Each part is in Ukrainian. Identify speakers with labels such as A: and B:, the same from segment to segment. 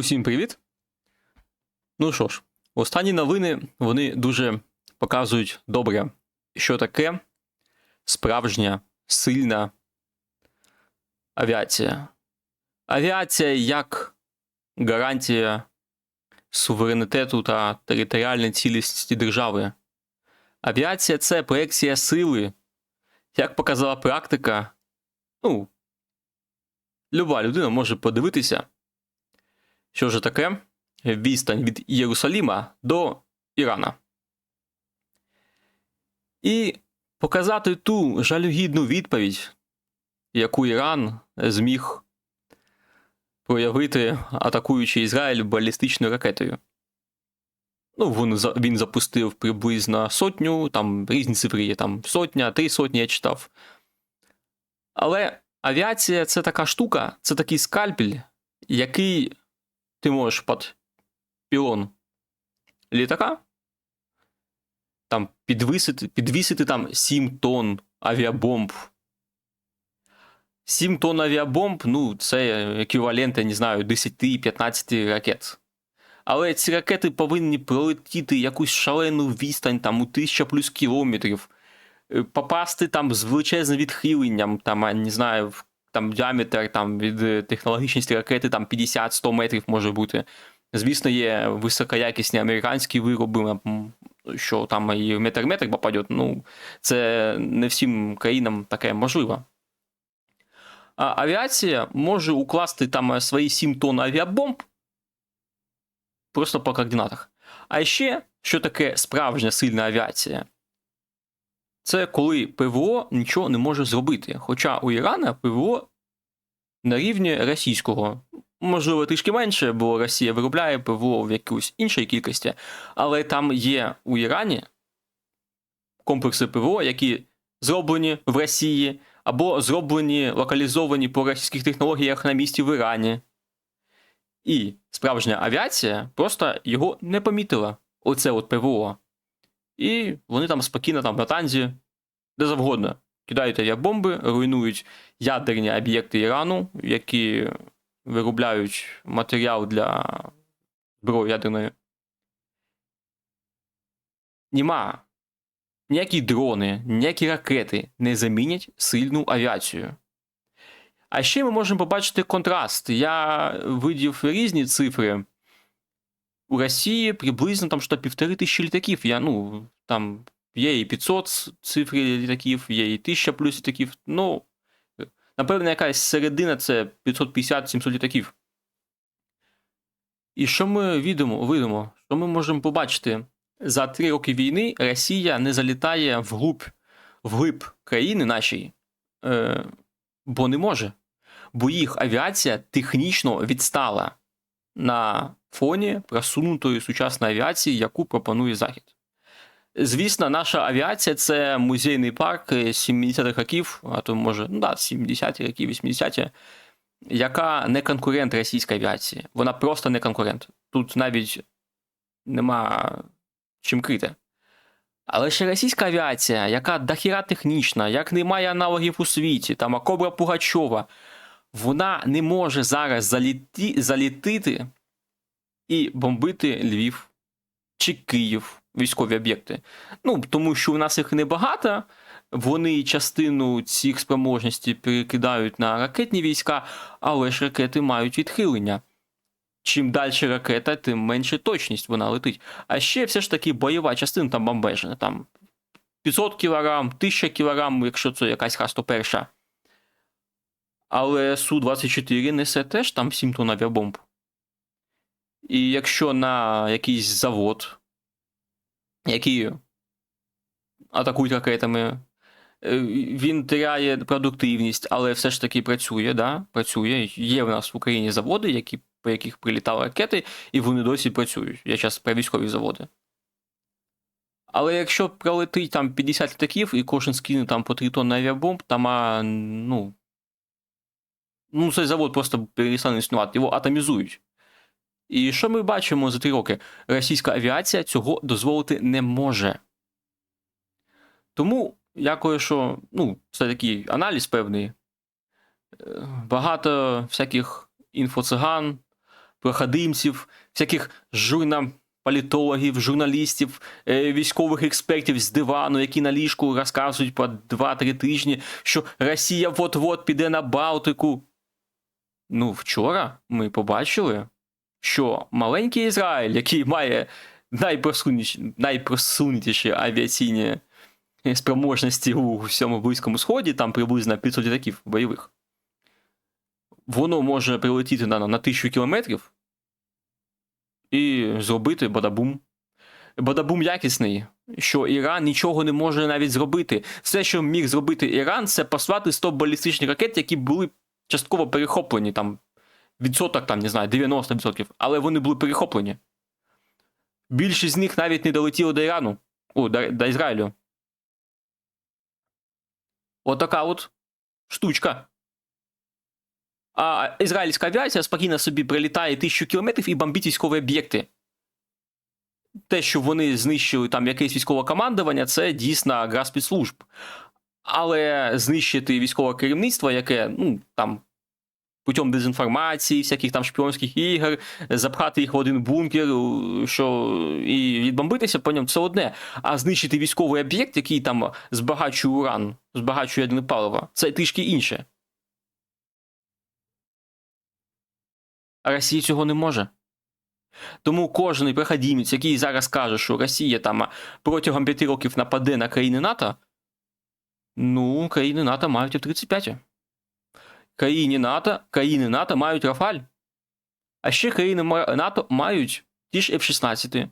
A: Усім привіт. Ну що ж, останні новини вони дуже показують добре, що таке справжня сильна авіація. Авіація як гарантія суверенітету та територіальної цілісності держави. Авіація це проекція сили. Як показала практика, ну, люба людина може подивитися. Що ж таке? Відстань від Єрусаліма до Ірана. І показати ту жалюгідну відповідь, яку Іран зміг проявити, атакуючи Ізраїль балістичною ракетою. Ну, він, він запустив приблизно сотню, там різні цифри є, там сотня, три сотні я читав. Але авіація це така штука, це такий скальпель, який ти можеш під пілон літака там підвисити, підвісити там 7 тонн авіабомб. 7 тонн авіабомб, ну, це еквівалент, я не знаю, 10-15 ракет. Але ці ракети повинні пролетіти якусь шалену відстань там у 1000 плюс кілометрів, е, попасти там з величезним відхиленням, там, я не знаю, в- там діаметр там, від е, технологічності ракети там 50-100 метрів може бути. Звісно, є високоякісні американські вироби, що там і метр-метр попадет. Ну, це не всім країнам таке можливо. А авіація може укласти там е, свої 7 тонн авіабомб просто по координатах. А ще, що таке справжня сильна авіація? Це коли ПВО нічого не може зробити. Хоча у Ірана ПВО на рівні російського. Можливо, трішки менше, бо Росія виробляє ПВО в якійсь іншій кількості, але там є у Ірані комплекси ПВО, які зроблені в Росії, або зроблені, локалізовані по російських технологіях на місці в Ірані. І справжня авіація просто його не помітила. Оце от ПВО. І вони там спокійно там в Натанзі, де завгодно, кидають авіабомби, руйнують ядерні об'єкти Ірану, які виробляють матеріал для зброї ядерної. Нема. Ніякі дрони, ніякі ракети не замінять сильну авіацію. А ще ми можемо побачити контраст. Я видів різні цифри. У Росії приблизно там що півтори тисячі літаків. Я, ну, там є і 500 цифр літаків, є і 1000 плюс літаків. Ну, напевно, якась середина це 550-700 літаків. І що ми видимо, видимо? Що ми можемо побачити? За три роки війни Росія не залітає вглуб, вглиб країни нашої, е, бо не може. Бо їх авіація технічно відстала на фоні просунутої сучасної авіації, яку пропонує Захід. Звісно, наша авіація це музейний парк 70-х років, а то може, ну да, 70-ті роки, 80-ті, яка не конкурент російській авіації. Вона просто не конкурент. Тут навіть нема чим крити. Але ще російська авіація, яка дохіра технічна, як немає аналогів у світі, там а Кобра Пугачова, вона не може зараз заліти, залітити і бомбити Львів чи Київ, військові об'єкти. Ну, тому що у нас їх небагато, вони частину цих спроможностей перекидають на ракетні війська, але ж ракети мають відхилення. Чим далі ракета, тим менше точність вона летить. А ще все ж таки бойова частина там бомбежена. Там 500 кг, 1000 кг, якщо це якась Х-101. Але Су-24 несе теж там 7 тонн авіабомб. І якщо на якийсь завод, який атакують ракетами, е, він теряє продуктивність, але все ж таки працює, да? працює. Є в нас в Україні заводи, які, по яких прилітали ракети, і вони досі працюють. Я зараз про військові заводи. Але якщо пролетить там 50 літаків і кожен скине там по 3 тонни авіабомб, там, ну, ну, цей завод просто перестане існувати, його атомізують. І що ми бачимо за три роки? Російська авіація цього дозволити не може. Тому я кое що, ну, це такий аналіз певний. Е, Багато всяких інфоциган, проходимців, всяких журна... політологів, журналістів, е, військових експертів з дивану, які на ліжку розказують по 2-3 тижні, що Росія от-от піде на Балтику. Ну, вчора ми побачили, що маленький Ізраїль, який має найпросунутіші, авіаційні спроможності у всьому Близькому Сході, там приблизно 500 літаків бойових, воно може прилетіти на, на тисячу кілометрів і зробити бадабум. Бадабум якісний, що Іран нічого не може навіть зробити. Все, що міг зробити Іран, це послати 100 балістичних ракет, які були частково перехоплені, там відсоток, там, не знаю, 90%, але вони були перехоплені. Більшість з них навіть не долетіло до Ірану, о, до, до Ізраїлю. Отака от штучка. А ізраїльська авіація спокійно собі прилітає тисячу кілометрів і бомбить військові об'єкти. Те, що вони знищили там якесь військове командування, це дійсно гра спецслужб. Але знищити військове керівництво, яке ну, там путем дезінформації, всяких там шпіонських ігор, запхати їх в один бункер, що і відбомбитися по ньому це одне. А знищити військовий об'єкт, який там збагачує уран, збагачує ядерне паливо, це трішки інше. А Росія цього не може. Тому кожен проходімець, який зараз каже, що Росія там протягом п'яти років нападе на країни НАТО, ну, країни НАТО мають і 35. Країни НАТО, країни НАТО мають Рафаль. А ще країни НАТО мають ті ж F-16,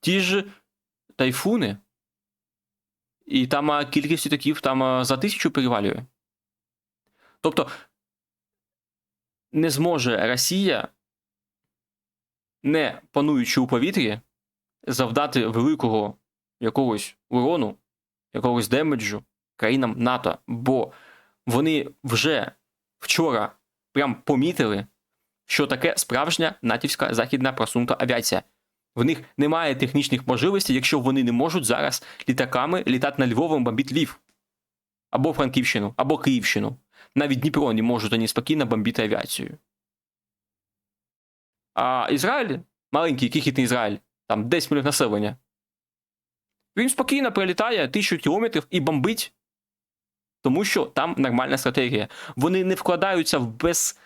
A: ті ж тайфуни. І там кількість літаків там за тисячу перевалює. Тобто не зможе Росія, не пануючи у повітрі, завдати великого якогось урону, якогось демеджу країнам НАТО, бо вони вже вчора прям помітили, що таке справжня натівська західна просунута авіація. В них немає технічних можливостей, якщо вони не можуть зараз літаками літати на Львовом бомбити Львів. Або Франківщину, або Київщину. Навіть Дніпро не можуть вони спокійно бомбити авіацію. А Ізраїль, маленький кихітний Ізраїль, там 10 мільйонів населення. Він спокійно прилітає тисячу кілометрів і бомбить, тому що там нормальна стратегія. Вони не вкладаються в без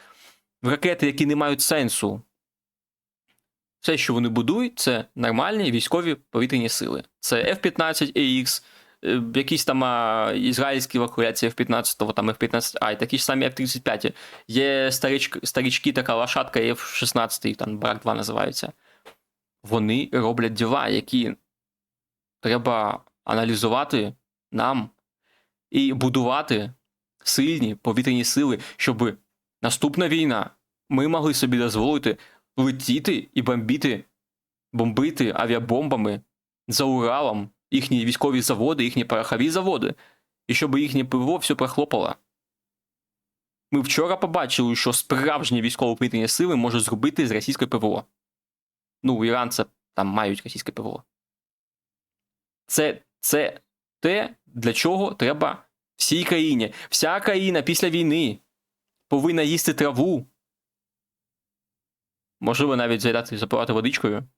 A: в ракети, які не мають сенсу. Все, що вони будують, це нормальні військові повітряні сили. Це F-15 AX, е, якісь там а, ізраїльські евакуації F-15, там F-15A, і такі ж самі F-35. Є старички, старички така лошадка F-16, там Барак 2 називається. Вони роблять діла, які треба аналізувати нам і будувати сильні повітряні сили, щоб наступна війна ми могли собі дозволити летіти і бомбити, бомбити авіабомбами за Уралом їхні військові заводи, їхні порохові заводи, і щоб їхнє ПВО все прохлопало. Ми вчора побачили, що справжні військово-повітряні сили можуть зробити з російської ПВО. Ну, іранці там мають російське ПВО. Це, це те, для чого треба всій країні. Вся країна після війни повинна їсти траву. Можливо, навіть заїдати запивати водичкою.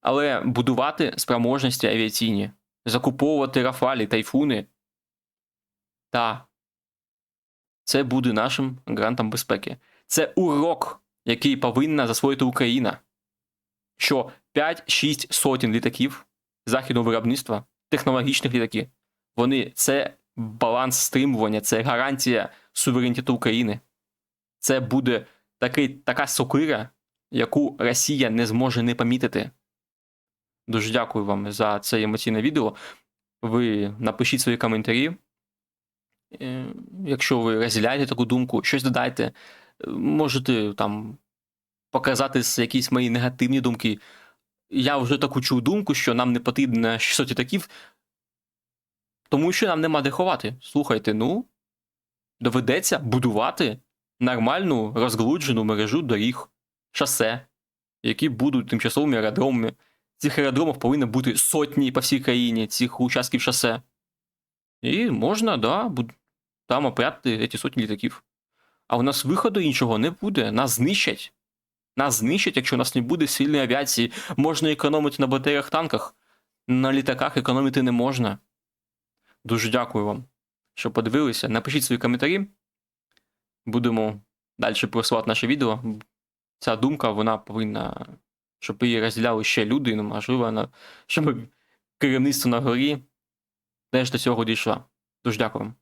A: Але будувати спроможності авіаційні, закуповувати рафалі, тайфуни. Та це буде нашим грантом безпеки. Це урок, який повинна засвоїти Україна. Що 5-6 сотень літаків західного виробництва, технологічних літаків, вони це баланс стримування, це гарантія суверенітету України. Це буде такий, така сокира, яку Росія не зможе не помітити. Дуже дякую вам за це емоційне відео. Ви напишіть свої коментарі. Е, Якщо ви розділяєте таку думку, щось додайте. Е, Можете там показати якісь мої негативні думки. Я вже таку чув думку, що нам не потрібно 600 літаків, тому що нам нема де ховати. Слухайте, ну, доведеться будувати нормальну розглуджену мережу доріг, шосе, які будуть тимчасовими аеродромами. Цих аеродромів повинно бути сотні по всій країні, цих участків шосе. І можна, да, там опрятати ці сотні літаків. А у нас виходу іншого не буде, нас знищать. Нас знищать, якщо у нас не буде сильної авіації. Можна економити на батареях танках, на літаках економити не можна. Дуже дякую вам, що подивилися. Напишіть свої коментарі. Будемо далі просувати наше відео. Ця думка, вона повинна, щоб її розділяли ще люди, ну, можливо, вона, щоб керівництво на горі теж до цього дійшло. Дуже дякую. вам.